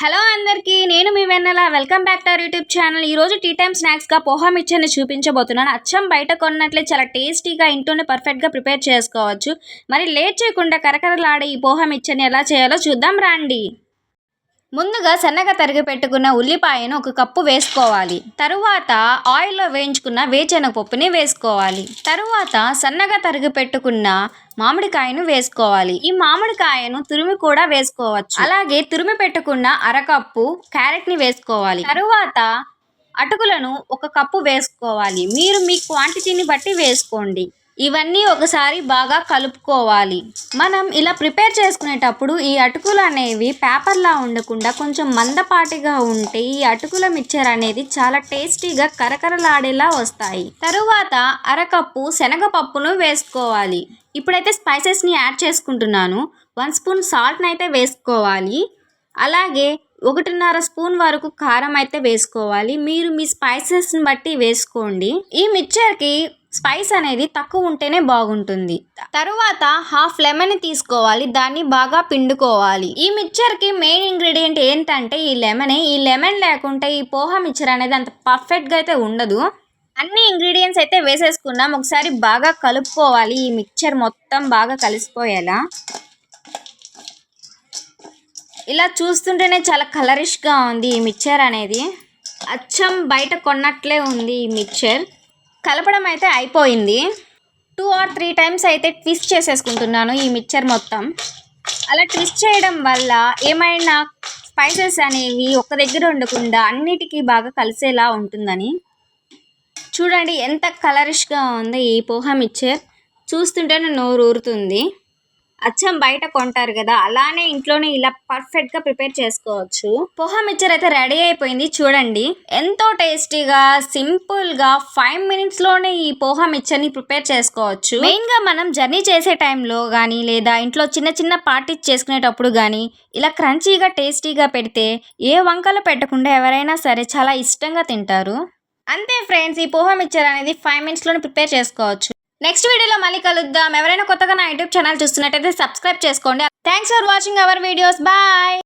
Hello అందరికీ నేను మీ Vennela. Welcome back to our YouTube channel. ఈ రోజు టీ టైమ్ స్నాక్స్గా పోహా మిక్చర్ని చూపించబోతున్నాను. అచ్చం బయట కొన్నట్లే చాలా టేస్టీగా ఇంట్లోనే పర్ఫెక్ట్గా ప్రిపేర్ చేసుకోవచ్చు. మరి లేట్ చేయకుండా కరకరలాడే ఈ పోహా మిక్చర్ని ఎలా చేయాలో చూద్దాం రండి. ముందుగా సన్నగా తరిగి పెట్టుకున్న ఉల్లిపాయను ఒక కప్పు వేసుకోవాలి. తరువాత ఆయిల్లో వేయించుకున్న వేరుశనగపప్పుని వేసుకోవాలి. తరువాత సన్నగా తరిగి పెట్టుకున్న మామిడికాయను వేసుకోవాలి. ఈ మామిడికాయను తురిమి కూడా వేసుకోవచ్చు. అలాగే తురిమి పెట్టుకున్న అరకప్పు క్యారెట్ని వేసుకోవాలి. తరువాత అటుకులను ఒక కప్పు వేసుకోవాలి. మీరు మీ క్వాంటిటీని బట్టి వేసుకోండి. ఇవన్నీ ఒకసారి బాగా కలుపుకోవాలి. మనం ఇలా ప్రిపేర్ చేసుకునేటప్పుడు ఈ అటుకులు అనేవి పేపర్లా ఉండకుండా కొంచెం మందపాటిగా ఉంటే ఈ అటుకుల మిక్చర్ అనేది చాలా టేస్టీగా కరకరలాడేలా వస్తాయి. తరువాత అరకప్పు శనగపప్పును వేసుకోవాలి. ఇప్పుడైతే స్పైసెస్ని యాడ్ చేసుకుంటున్నాను. వన్ స్పూన్ సాల్ట్ని అయితే వేసుకోవాలి. అలాగే ఒకటిన్నర స్పూన్ వరకు కారం అయితే వేసుకోవాలి. మీరు మీ స్పైసెస్ని బట్టి వేసుకోండి. ఈ మిక్చర్కి స్పైస్ అనేది తక్కువ ఉంటేనే బాగుంటుంది. తరువాత హాఫ్ లెమన్ తీసుకోవాలి. దాన్ని బాగా పిండుకోవాలి. ఈ మిక్చర్కి మెయిన్ ఇంగ్రీడియంట్ ఏంటంటే ఈ లెమనే ఈ లెమన్ లేకుంటే ఈ పోహా మిక్చర్ అనేది అంత పర్ఫెక్ట్గా అయితే ఉండదు. అన్ని ఇంగ్రీడియంట్స్ అయితే వేసేసుకున్నాం ఒకసారి బాగా కలుపుకోవాలి. ఈ మిక్చర్ మొత్తం బాగా కలిసిపోయేలా. ఇలా చూస్తుంటేనే చాలా కలరిష్గా ఉంది ఈ మిక్చర్ అనేది. అచ్చం బయట కొన్నట్లే ఉంది ఈ మిక్చర్. కలపడం అయితే అయిపోయింది. టూ ఆర్ త్రీ టైమ్స్ అయితే ట్విస్ట్ చేసేసుకుంటున్నాను ఈ మిక్చర్ మొత్తం. అలా ట్విస్ట్ చేయడం వల్ల ఏమైనా స్పైసెస్ అనేవి ఒక దగ్గర ఉండకుండా అన్నిటికీ బాగా కలిసేలా ఉంటుందని. చూడండి ఎంత కలరిష్గా ఉంది ఈ పోహా మిక్చర్ చూస్తుంటేనే నోరు ఊరుతుంది అచ్చం బయట కొంటారు కదా అలానే ఇంట్లోనే ఇలా పర్ఫెక్ట్గా ప్రిపేర్ చేసుకోవచ్చు. పోహా మిక్చర్ అయితే రెడీ అయిపోయింది చూడండి. ఎంతో టేస్టీగా సింపుల్గా ఫైవ్ మినిట్స్లోనే ఈ పోహా మిక్చర్ని ప్రిపేర్ చేసుకోవచ్చు. మెయిన్గా మనం జర్నీ చేసే టైంలో కానీ లేదా ఇంట్లో చిన్న చిన్న పార్టీస్ చేసుకునేటప్పుడు కానీ ఇలా క్రంచీగా టేస్టీగా పెడితే ఏ వంకలు పెట్టకుండా ఎవరైనా సరే చాలా ఇష్టంగా తింటారు. అంతే ఫ్రెండ్స్ ఈ పోహా మిక్చర్ అనేది ఫైవ్ మినిట్స్లోనే ప్రిపేర్ చేసుకోవచ్చు. నెక్స్ట్ వీడియోలో మళ్ళీ కలుద్దాం. ఎవరైనా కొత్తగా నా యూట్యూబ్ ఛానల్ చూస్తున్నట్టయితే సబ్స్క్రైబ్ చేసుకోండి. Thanks for watching our videos bye